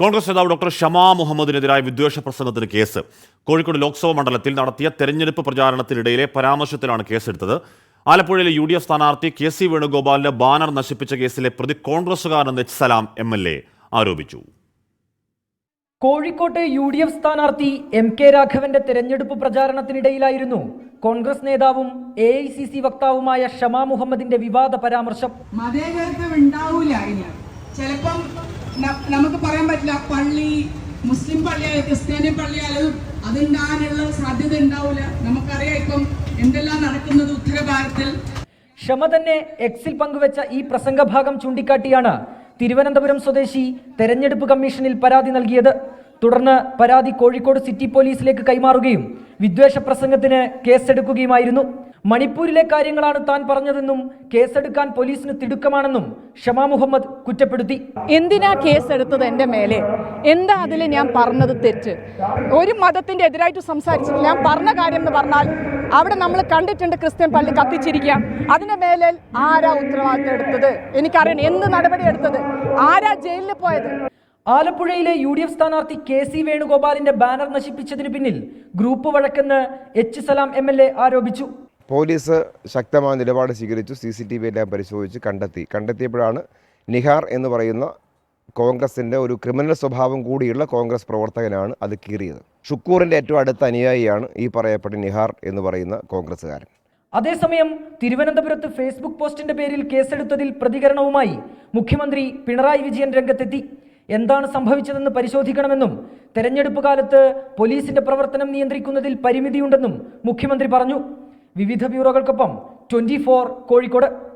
കോൺഗ്രസ് നേതാവ് ഡോക്ടർ ഷമാ മുഹമ്മദിനെതിരായ വിദ്വേഷ പ്രസംഗത്തിന് കേസ്. കോഴിക്കോട് ലോക്സഭാ മണ്ഡലത്തിൽ നടത്തിയ തെരഞ്ഞെടുപ്പ് പ്രചാരണത്തിനിടയിലെ പരാമർശത്തിലാണ് കേസെടുത്തത്. ആലപ്പുഴയിലെ യു ഡി എഫ് സ്ഥാനാർത്ഥി കെ സി വേണുഗോപാലിന്റെ ബാനർ നശിപ്പിച്ച കേസിലെ പ്രതി കോൺഗ്രസുകാരൻ H Salam M L A ആരോപിച്ചു. കോഴിക്കോട്ടെ യു ഡി എഫ് സ്ഥാനാർത്ഥി എം കെ രാഘവന്റെ തെരഞ്ഞെടുപ്പ് പ്രചാരണത്തിനിടയിലായിരുന്നു കോൺഗ്രസ് നേതാവും എ ഐ സി സി വക്താവുമായ ഷമാ മുഹമ്മദിന്റെ വിവാദ പരാമർശം. മതേതരത്വം ചിലപ്പം നമുക്ക് പറയാൻ പറ്റില്ല പള്ളി മുസ്ലിം പള്ളിയായാലും ക്രിസ്ത്യാനി പള്ളിയായാലും അതുണ്ടാകാനുള്ള സാധ്യത ഉണ്ടാവില്ല നമുക്കറിയാം ഇപ്പം എന്തെല്ലാം നടക്കുന്നത് ഉത്തരഭാരതത്തിൽ. ക്ഷമ തന്നെ എക്സിൽ പങ്കുവച്ച ഈ പ്രസംഗഭാഗം ചൂണ്ടിക്കാട്ടിയാണ് തിരുവനന്തപുരം സ്വദേശി തെരഞ്ഞെടുപ്പ് കമ്മീഷനിൽ പരാതി നൽകിയത്. തുടർന്ന് പരാതി കോഴിക്കോട് സിറ്റി പോലീസിലേക്ക് കൈമാറുകയും വിദ്വേഷ പ്രസംഗത്തിന് കേസെടുക്കുകയുമായിരുന്നു. മണിപ്പൂരിലെ കാര്യങ്ങളാണ് താൻ പറഞ്ഞതെന്നും കേസെടുക്കാൻ പോലീസിന് തിടുക്കമാണെന്നും ഷമാ മുഹമ്മദ് കുറ്റപ്പെടുത്തി. എന്തിനാ കേസെടുത്തത് എന്റെ മേലെ? എന്താ അതിൽ ഞാൻ പറഞ്ഞത് തെറ്റ്? ഒരു മതത്തിന്റെ എതിരായിട്ട് സംസാരിച്ചിട്ടില്ല. ഞാൻ പറഞ്ഞ കാര്യം എന്ന് പറഞ്ഞാൽ അവിടെ നമ്മൾ കണ്ടിട്ടുണ്ട് ക്രിസ്ത്യൻ പള്ളി കത്തിച്ചിരിക്കാം അതിന്റെ മേലെ ആരാ ഉത്തരവാദിത്തം എടുത്തത്? എനിക്കറിയണം. എന്ത് നടപടി എടുത്തത്? ആരാ ജയിലിൽ പോയത്? ആലപ്പുഴയിലെ യു ഡി എഫ് സ്ഥാനാർത്ഥി കെ സി വേണുഗോപാലിന്റെ ബാനർ നശിപ്പിച്ചതിന് പിന്നിൽ group വഴക്കെന്ന് H Salam M L A ആരോപിച്ചു. പോലീസ് ശക്തമായ നിലപാട് സ്വീകരിച്ചു സി സി ടി വി എല്ലാം പരിശോധിച്ച് കണ്ടെത്തി. കണ്ടെത്തിയപ്പോഴാണ് നിഹാർ എന്ന് പറയുന്ന കോൺഗ്രസിന്റെ ഒരു ക്രിമിനൽ സ്വഭാവം കൂടിയുള്ള കോൺഗ്രസ് പ്രവർത്തകനാണ് അത് കീറിയത്. ഷുക്കൂറിന്റെ ഏറ്റവും അടുത്ത അനുയായിയാണ് ഈ പറയപ്പെട്ട നിഹാർ എന്ന് പറയുന്ന കോൺഗ്രസ്സുകാരൻ. അതേസമയം തിരുവനന്തപുരത്ത് ഫേസ്ബുക്ക് പോസ്റ്റിന്റെ പേരിൽ കേസെടുത്തതിൽ പ്രതികരണവുമായി മുഖ്യമന്ത്രി പിണറായി വിജയൻ രംഗത്തെത്തി. എന്താണ് സംഭവിച്ചതെന്ന് പരിശോധിക്കണമെന്നും തെരഞ്ഞെടുപ്പ് കാലത്ത് പോലീസിന്റെ പ്രവർത്തനം നിയന്ത്രിക്കുന്നതിൽ പരിമിതിയുണ്ടെന്നും മുഖ്യമന്ത്രി പറഞ്ഞു. വിവിധ ബ്യൂറോകൾക്കൊപ്പം ട്വന്റി കോഴിക്കോട്.